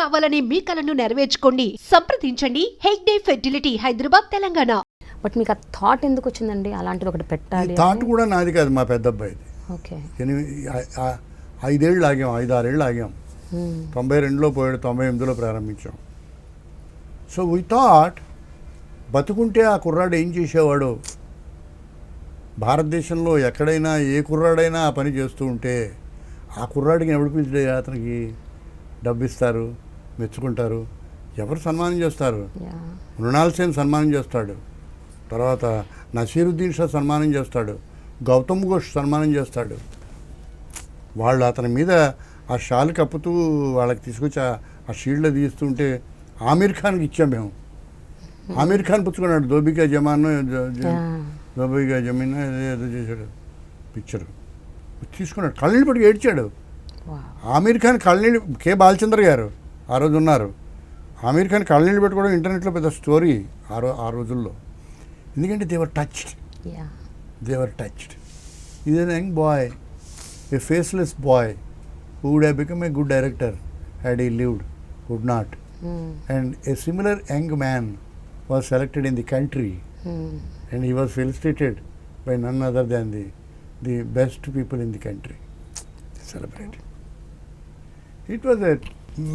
కావాలనే మీ కలను నెరవేర్చుకోండి. సంప్రదించండి. హెగ్డే ఫెర్టిలిటీ హైదరాబాద్ తెలంగాణ. బట్ మీకు ఆ థాట్ ఎందుకు వచ్చిందండి? అలాంటిది ఒకటి పెట్టాలి థాట్ కూడా నాది కాదు మా పెద్ద అబ్బాయిది ఓకే ఐదేళ్ళు ఆగాం ఐదు ఆరేళ్ళు ఆగాం. తొంభై రెండులో పోయాడు తొంభై ఎనిమిదిలో ప్రారంభించాం. సో వీ థాట్ బతుకుంటే ఆ కుర్రాడు ఏం చేసేవాడు? భారతదేశంలో ఎక్కడైనా ఏ కుర్రాడైనా ఆ పని చేస్తూ ఉంటే ఆ కుర్రాడికి ఎవడు పిలిచే అతనికి డబ్బు ఇస్తారు మెచ్చుకుంటారు. ఎవరు సన్మానం చేస్తారు? మృణాల్ సేన్ సన్మానం చేస్తాడు. తర్వాత నసీరుద్దీన్ షా సన్మానం చేస్తాడు. గౌతమ్ ఘోష్ సన్మానం చేస్తాడు. వాళ్ళు అతని మీద ఆ షాల్ కప్పుతూ వాళ్ళకి తీసుకొచ్చి ఆ- ఆ షీల్డ్ తీస్తుంటే ఆమీర్ ఖాన్కి ఇచ్చాం మేము. ఆమీర్ ఖాన్ పుచ్చుకున్నాడు. దోబికా జమాన్ దోబికా జమీన్ ఏదో చేశాడు. పిక్చర్. తీసుకున్నాడు. కళ్ళని పట్టి ఏడ్చాడు. ఆమీర్ ఖాన్ కళ్ళనీళ్ళు కె బాలచంద్ర గారు? ఆ రోజు ఉన్నారు. ఆమీర్ ఖాన్ కళ్ళనీళ్ళు పెట్టుకోవడం ఇంటర్నెట్లో పెద్ద స్టోరీ ఆ రో ఆ రోజుల్లో. ఎందుకంటే they were touched. They were touched. Is an young boy a faceless boy who would have become a good director had he lived would not and a similar young man was selected in the country and he was felicitated by none other than the the best people in the country. Celebrated. It was a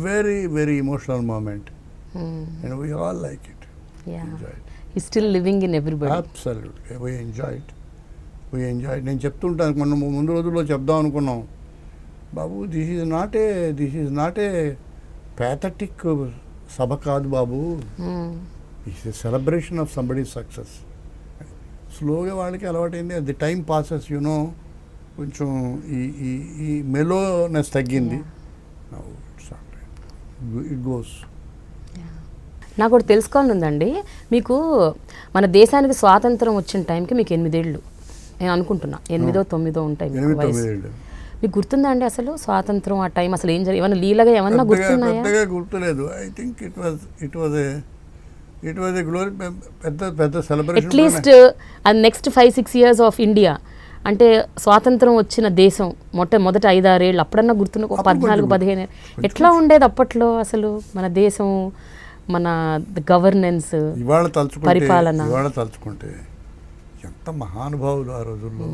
very very emotional moment. And we all like it. Yeah enjoyed he still living in everybody absolutely. We enjoyed we enjoyed నేను చెప్తుంటాను మొన్న ముందు రోజుల్లో చెప్దాం అనుకున్నాం. బాబు this is not a this is not a pathetic సభ కాదు బాబు. It's a celebration of somebody success స్లోగా వాళ్ళకి అలవాటైంది. ది టైం పాసెస్ యునో కొంచెం ఈ ఈ ఈ మెలోనెస్ తగ్గింది. ఇట్ గోస్ నాకు ఒకటి తెలుసుకోవాలని ఉందండి మీకు మన దేశానికి స్వాతంత్రం వచ్చిన టైంకి మీకు ఎనిమిదేళ్ళు. నేను అనుకుంటున్నా. ఎనిమిదో తొమ్మిదో ఉంటాయి మీకు గుర్తుందా అండి అసలు స్వాతంత్రం ఆ టైం? అసలు ఏం జరిగి ఏమన్నా లీలగా ఏమన్నా గుర్తున్నాయా? గుర్తులేదు. I think it was it was it was a glory పెద్ద పెద్ద celebration at least next five six years of India అంటే స్వాతంత్రం వచ్చిన దేశం మొట్ట మొదట ఐదారేళ్ళు అప్పుడన్నా గుర్తున్న పద్నాలుగు పదిహేను ఎట్లా ఉండేది అప్పట్లో అసలు మన దేశం మన గవర్నెన్స్ ఇవాళ తలుచుకుంటే పరిపాలన. ఇవాళ తలుచుకుంటే ఎంత మహానుభావులు ఆ రోజుల్లో.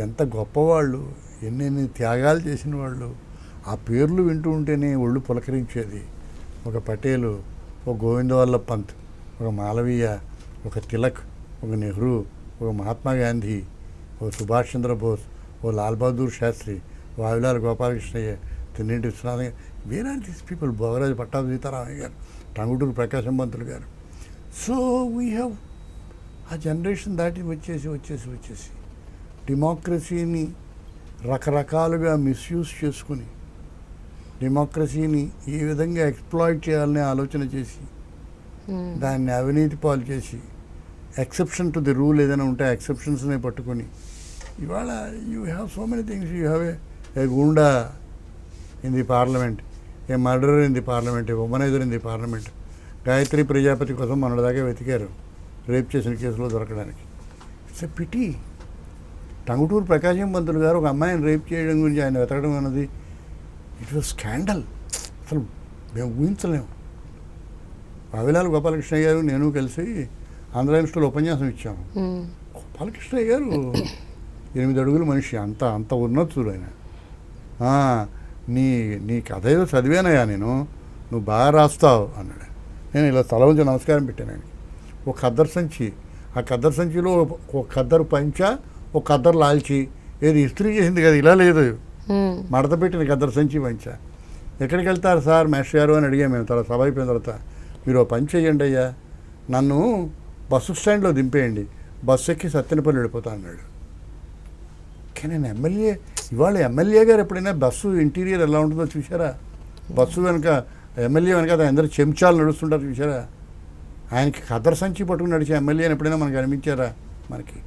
ఎంత గొప్పవాళ్ళు ఎన్నెన్ని త్యాగాలు చేసిన వాళ్ళు. ఆ పేర్లు వింటూ ఉంటేనే ఒళ్ళు పులకరించేది. ఒక పటేలు ఒక గోవిందవల్ల పంత్ ఒక మాలవీయ ఒక తిలక్ ఒక నెహ్రూ ఒక మహాత్మా గాంధీ ఓ సుభాష్ చంద్రబోస్ ఓ లాల్ బహదూర్ శాస్త్రి ఓ ఆవిలాల్ Gopalakrishnayya తిన్నింటి Vishwanath where are these people Bhogaraju Pattabhi Sitaramayya garu Tanguturi Prakasam Pantulu garu. So we have ఆ జనరేషన్ దాటి వచ్చేసి వచ్చేసి వచ్చేసి డెమోక్రసీని రకరకాలుగా మిస్యూజ్ చేసుకుని డెమోక్రసీని ఏ విధంగా ఎక్స్ప్లాయిట్ చేయాలనే ఆలోచన చేసి దాన్ని అవినీతి పాలు చేసి ఎక్సెప్షన్ టు ది రూల్ ఏదైనా ఉంటే ఎక్సెప్షన్స్నే పట్టుకొని ఇవాళ you have so many things you have a goonda in the parliament a murder in the parliament a womaniser in the parliament Gayatri Prajapati కోసం మొన్నటిదాకా వెతికారు. రేప్ చేసిన కేసులో దొరకడానికి. It's a pity Tanguturi Prakasam Pantulu garu ఒక అమ్మాయిని rape చేయడం గురించి ఆయన వెతకడం అన్నది ఇట్ వాజ్ స్కాండల్ అసలు మేము ఊహించలేము. పావిలాల్ గోపాలకృష్ణయ్య గారు నేను కలిసి ఆంధ్ర యూనివర్సిటీలో ఉపన్యాసం ఇచ్చాము. గోపాలకృష్ణయ్య గారు ఎనిమిది అడుగుల మనిషి అంత అంత ఉన్నతుడు ఆయన. "ఆ, నీ నీ కథ ఏదో చదివానయ్యా నేను నువ్వు బాగా రాస్తావు అన్నాడు. నేను ఇలా తల ఉంచి నమస్కారం పెట్టాను ఆయనకి. ఒక ఖద్దరు సంచి ఆ ఖద్దరు సంచిలో ఒక ఖద్దరు పంచ ఒక ఖద్దరు లాల్చి ఏది ఇస్త్రీ చేసింది కదా ఇలా లేదు. మడత పెట్టిన ఖద్దరు సంచి పంచ. ఎక్కడికి వెళ్తారు సార్ మేస్టర్ గారు అని అడిగాము మేము తర్వాత సభ అయిపోయిన తర్వాత. మీరు పని చేయండి అయ్యా. నన్ను బస్సు స్టాండ్లో దింపేయండి. బస్సు ఎక్కి సత్తెనపల్లి వెళ్ళిపోతా అన్నాడు. కానీ నేను ఎమ్మెల్యే ఇవాళ ఎమ్మెల్యే గారు ఎప్పుడైనా బస్సు ఇంటీరియర్ ఎలా ఉంటుందో చూసారా బస్సు వెనక ఎమ్మెల్యే వెనక అందరు చెంచాలు నడుస్తుంటారు చూసారా ఆయనకి కదర్ సంచి పట్టుకుని నడిచే ఎమ్మెల్యే అని ఎప్పుడైనా మనకి అనిపించారా మనకి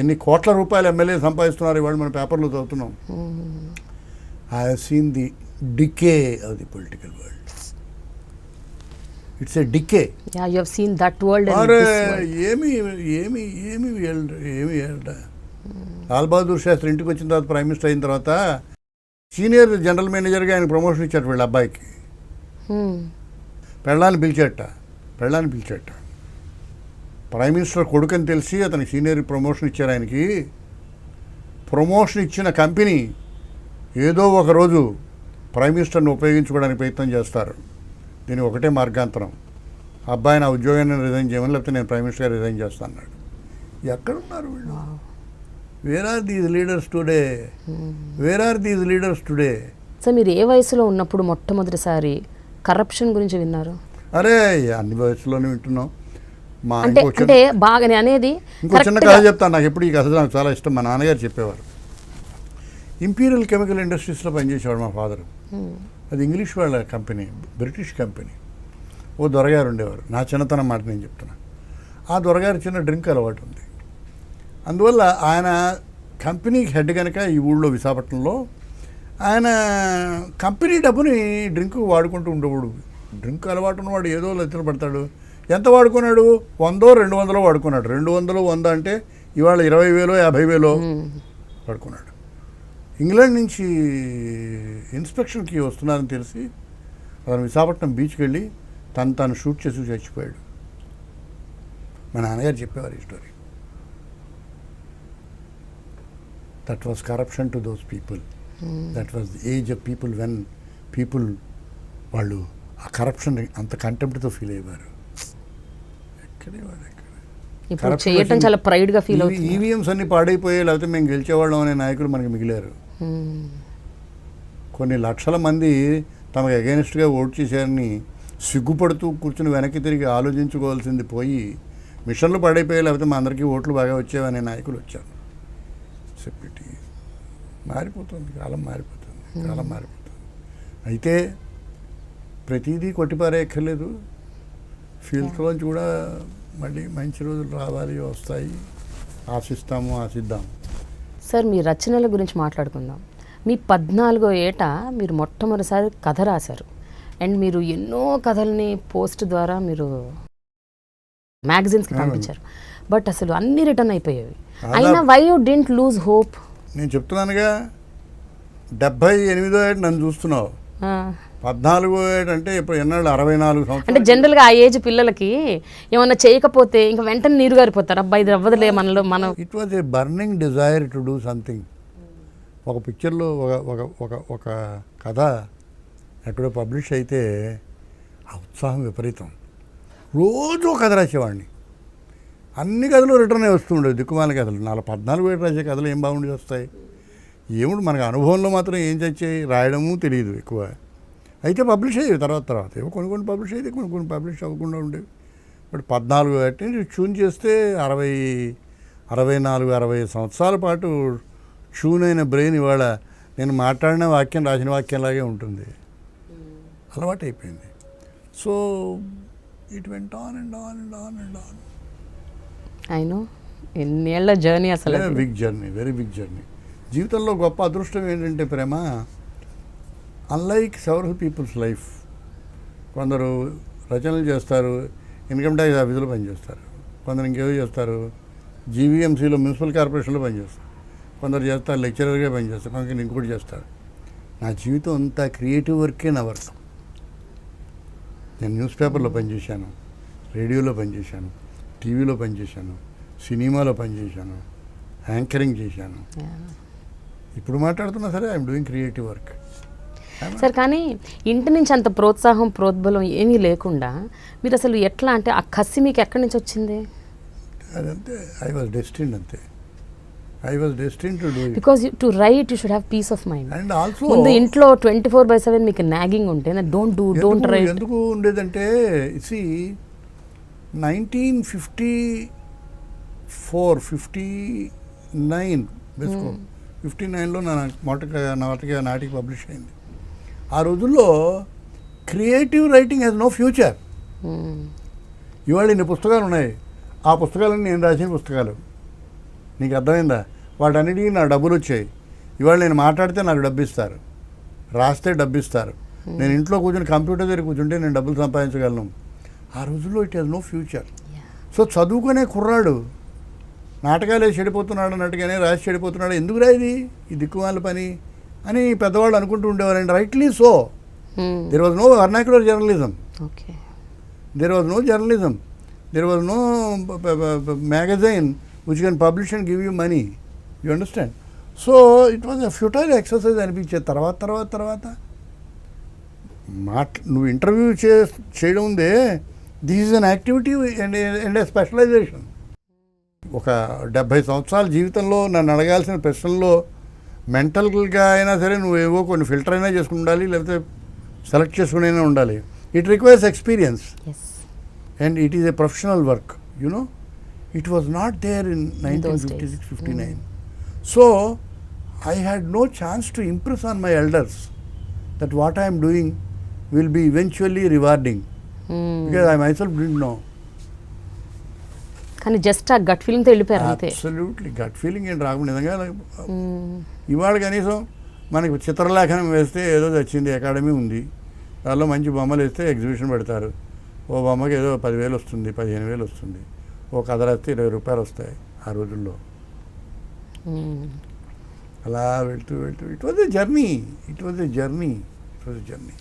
ఎన్ని కోట్ల రూపాయలు ఎమ్మెల్యే సంపాదిస్తున్నారు ఇవాళ మన పేపర్లో చదువుతున్నాం I have seen the decay of the political world it's a decay yeah seen that world ఏమి ఏమి ఏమి ఏమి వీళ్ళ. లాల్ బహదూర్ శాస్త్రి ఇంటికి వచ్చిన తర్వాత ప్రైమ్ మినిస్టర్ అయిన తర్వాత సీనియర్ జనరల్ మేనేజర్గా ఆయన ప్రమోషన్ ఇచ్చారు వీళ్ళ అబ్బాయికి. పెళ్ళాన్ని పిలిచేట పెళ్ళాన్ని పిలిచేట ప్రైమ్ మినిస్టర్ కొడుకని తెలిసి అతనికి సీనియర్ ప్రమోషన్ ఇచ్చారు ఆయనకి. ప్రమోషన్ ఇచ్చిన కంపెనీ ఏదో ఒక రోజు ప్రైమ్ మినిస్టర్ని ఉపయోగించుకోవడానికి ప్రయత్నం చేస్తారు. దీని ఒకటే మార్గాంతరం. అబ్బాయి నా ఉద్యోగాన్ని రిజైన్ చేయమని లేకపోతే నేను ప్రైమ్ మినిస్టర్గా రిజైన్ చేస్తాను అన్నాడు. ఎక్కడున్నారు వీళ్ళు? Where are these leaders today where are these leaders today sir మీరు ఏ వయసులో ఉన్నప్పుడు మొట్టమొదటిసారి కరప్షన్ గురించి విన్నారు? అరే అన్ని వయసులోనే వింటున్నాం. మా అంటే బాగా అనేది ఇంకో చిన్న కథ చెప్తాను. నాకు ఎప్పుడు ఈ కథ నాకు చాలా ఇష్టం. మా నాన్నగారు చెప్పేవారు. ఇంపీరియల్ కెమికల్ ఇండస్ట్రీస్లో పనిచేసేవాడు మా ఫాదర్ హ్మ్. అది ఇంగ్లీష్ వాళ్ళ కంపెనీ బ్రిటిష్ కంపెనీ. ఓ దొరగారు ఉండేవారు. నా చిన్నతనం మాట నేను చెప్తున్నా. ఆ దొరగారు చిన్న డ్రింక్ అలవాటు ఉంది. అందువల్ల ఆయన కంపెనీకి హెడ్ కనుక ఈ ఊళ్ళో విశాఖపట్నంలో ఆయన కంపెనీ డబ్బుని డ్రింక్ వాడుకుంటూ ఉండేవాడు. డ్రింక్ అలవాటు ఉన్నవాడు ఏదో లెక్కన పడతాడు. ఎంత వాడుకున్నాడు? వందో రెండు వందలో వాడుకున్నాడు. రెండు వందలు వంద అంటే ఇవాళ ఇరవై వేలో యాభై వేలో హ్మ్. పడుకున్నాడు ఇంగ్లాండ్ నుంచి ఇన్స్పెక్షన్కి వస్తున్నారని తెలిసి అతను విశాఖపట్నం బీచ్కి వెళ్ళి తను తాను షూట్ చేసి చచ్చిపోయాడు. మా నాన్నగారు చెప్పేవారు ఈ story. That was corruption to those people that was the age of people when people వాళ్ళు ఆ కరప్షన్ అంత కంటెంప్ట్తో ఫీల్ అయ్యేవారు. ఎక్కడే వాడు ఎక్కడ ఇప్పుడు Corruption చేయటం వచ్చింది. చాలా pride గా ఫీల్ అవుతుంది. ఈవీఎంస్ అన్ని పాడైపోయాయి లేకపోతే మేము గెలిచేవాళ్ళం అనే నాయకులు మనకి మిగిలారు. హ్మ్. కొన్ని లక్షల మంది తమకు అగేనిస్ట్గా ఓటు చేశారని సిగ్గుపడుతూ కూర్చుని వెనక్కి తిరిగి ఆలోచించుకోవాల్సింది పోయి మిషన్లు పడైపోయాయి లేకపోతే మా అందరికీ ఓట్లు బాగా వచ్చేవనే నాయకులు వచ్చారు. సెప్యూటీ మారిపోతుంది కాలం మారిపోతుంది కాలం మారిపోతుంది. అయితే ప్రతిదీ కొట్టిపారేయక్కర్లేదు ఫీల్డ్లోంచి కూడా మళ్ళీ మంచి రోజులు రావాలి వస్తాయి. ఆశిస్తాము ఆశిద్దాము. సార్ మీ రచనల గురించి మాట్లాడుకుందాం. మీ పద్నాలుగో ఏట మీరు మొట్టమొదటిసారి కథ రాశారు. అండ్ మీరు ఎన్నో కథల్ని పోస్ట్ ద్వారా మీరు మ్యాగజైన్స్కి పంపించారు. బట్ అసలు అన్ని రిటర్న్ అయిపోయేవి. అయినా why you didn't lose hope నేను చెప్తున్నానుగా డెబ్భై ఎనిమిదో ఏట నన్ను చూస్తున్నావు. పద్నాలుగో ఏట అంటే ఇప్పుడు ఎన్నాళ్ళు? అరవై నాలుగు అంటే సంవత్సరాలు జనరల్గా ఆ ఏజ్ పిల్లలకి ఏమన్నా చేయకపోతే ఇంకా వెంటనే నీరు గారిపోతారు. అబ్బాయి ఇది అవ్వదులే మనలో మనం it was a burning desire to do something ఒక పిక్చర్లో ఒక ఒక ఒక ఒక కథ ఎక్కడో పబ్లిష్ అయితే ఆ ఉత్సాహం విపరీతం. రోజు కథ రాసేవాడిని. అన్ని కథలు రిటర్న్ వస్తుండేవి. దిక్కుమాల కథలు. నాలుగు పద్నాలుగు వేలు రాసే కథలు ఏం బాగుండి వస్తాయి? ఏముడు మనకు అనుభవంలో మాత్రం ఏం చచ్చాయి? రాయడము తెలియదు ఎక్కువ. అయితే పబ్లిష్ అయ్యేవి తర్వాత తర్వాత. ఏవో కొన్ని కొన్ని పబ్లిష్ అయితే కొన్ని కొన్ని పబ్లిష్ అవ్వకుండా ఉండేవి. బట్ పద్నాలుగు అంటే ట్యూన్ చేస్తే అరవై అరవై నాలుగు అరవై సంవత్సరాల పాటు ట్యూన్ అయిన బ్రెయిన్ ఇవాళ నేను మాట్లాడిన వాక్యం రాసిన వాక్యంలాగే ఉంటుంది. అలవాటు అయిపోయింది so it went on and on and on and on అయినో ఎన్నేళ్ళ జర్నీ అసలు. Big journey very big journey జీవితంలో గొప్ప అదృష్టం ఏంటంటే ప్రేమ? అన్లైక్ సెవరల్ పీపుల్స్ లైఫ్ కొందరు రచనలు చేస్తారు ఇన్కమ్ ట్యాక్స్ ఆఫీసులో పనిచేస్తారు. కొందరు ఇంకేవో చేస్తారు జీవీఎంసీలో మున్సిపల్ కార్పొరేషన్లో పనిచేస్తారు. కొందరు చేస్తారు లెక్చరర్గా పనిచేస్తారు కొందరు ఇంకోటి చేస్తారు. నా జీవితం అంతా క్రియేటివ్ వర్కే నా వర్క్ నేను న్యూస్ పేపర్లో పనిచేశాను రేడియోలో పనిచేశాను. టీవీలో పనిచేశాను సినిమాలో పనిచేశాను యాంకరింగ్ చేశాను. ఇప్పుడు మాట్లాడుతున్నా సరే I'm doing creative work sir కానీ ఇంటి నుంచి అంత ప్రోత్సాహం ప్రోద్బలం ఏమీ లేకుండా మీరు అసలు ఎట్లా అంటే ఆ కసి మీకు ఎక్కడి నుంచి వచ్చింది? అదంతే ఐ వాజ్ డెస్టిన్ అంతే. I was destined to do because to write you should have peace of mind and also ముందు ఇంట్లో ట్వంటీ ఫోర్ బై సెవెన్ మీకు నాగింగ్ ఉంటే డోంట్ డూ డోంట్ రైట్ ఎందుకు ఉండేదంటే see nineteen fifty four fifty nine వేసుకో fifty నైన్లో నా మొదట నాటిక నాటిక పబ్లిష్ అయింది. ఆ రోజుల్లో creative writing has no future. ఇవాళ ఇన్ని పుస్తకాలు ఉన్నాయి. ఆ పుస్తకాలన్నీ నేను రాసిన పుస్తకాలు. నీకు అర్థమైందా? వాటన్నిటికీ నా డబ్బులు వచ్చాయి. ఇవాళ నేను మాట్లాడితే నాకు డబ్బు ఇస్తారు రాస్తే డబ్బు ఇస్తారు నేను ఇంట్లో కూర్చొని కంప్యూటర్ దగ్గర కూర్చుంటే నేను డబ్బులు సంపాదించగలను. ఆ రోజుల్లో it has no future. So చదువుకునే కుర్రాడు నాటకాలే చెడిపోతున్నాడు అన్నట్టుగానే రాసి చెడిపోతున్నాడు. ఎందుకు రా ఇది? ఈ దిక్కుమాల పని అని పెద్దవాళ్ళు అనుకుంటూ ఉండేవారండి. Rightly so. There was no vernacular journalism okay there was no journalism. There was no b- b- b- b- magazine which can publish and give you money. You understand? So it was a futile exercise అనిపించేది. తర్వాత తర్వాత తర్వాత. మాట్ నువ్వు interview చే చేయడం ఉందే this is an activity and and a specialization ఒక డెబ్భై సంవత్సరాల జీవితంలో నన్ను అడగాల్సిన ప్రశ్నల్లో మెంటల్గా అయినా సరే నువ్వు ఏవో కొన్ని ఫిల్టర్ అయినా చేసుకుని ఉండాలి లేకపోతే సెలెక్ట్ చేసుకుని ఉండాలి. ఇట్ రిక్వైర్స్ ఎక్స్పీరియన్స్ ఎస్ and it is a professional work you know. It was not there in those 1956 59 so i had no chance to impress on my elders that what i am doing will be eventually because i myself didn't know. కానీ just ఆ gut ఫీలింగ్తో వెళ్ళిపోయారు అంతే. Absolutely. Gut feeling ఏంటి రాకుండా నిజంగా మ్మ్. ఇవాళ కనీసం మనకి చిత్రలేఖనం వేస్తే ఏదో వచ్చింది అకాడమీ ఉంది. దానిలో మంచి బొమ్మలు వేస్తే ఎగ్జిబిషన్ పెడతారు. ఓ బొమ్మకి ఏదో పదివేలు వస్తుంది పదిహేను వేలు వస్తుంది. ఓ కథ రాస్తే ఇరవై రూపాయలు వస్తాయి ఆ రోజుల్లో. మ్మ్. అలా వెళ్తూ వెళ్తూ it was a journey it was a journey it was a journey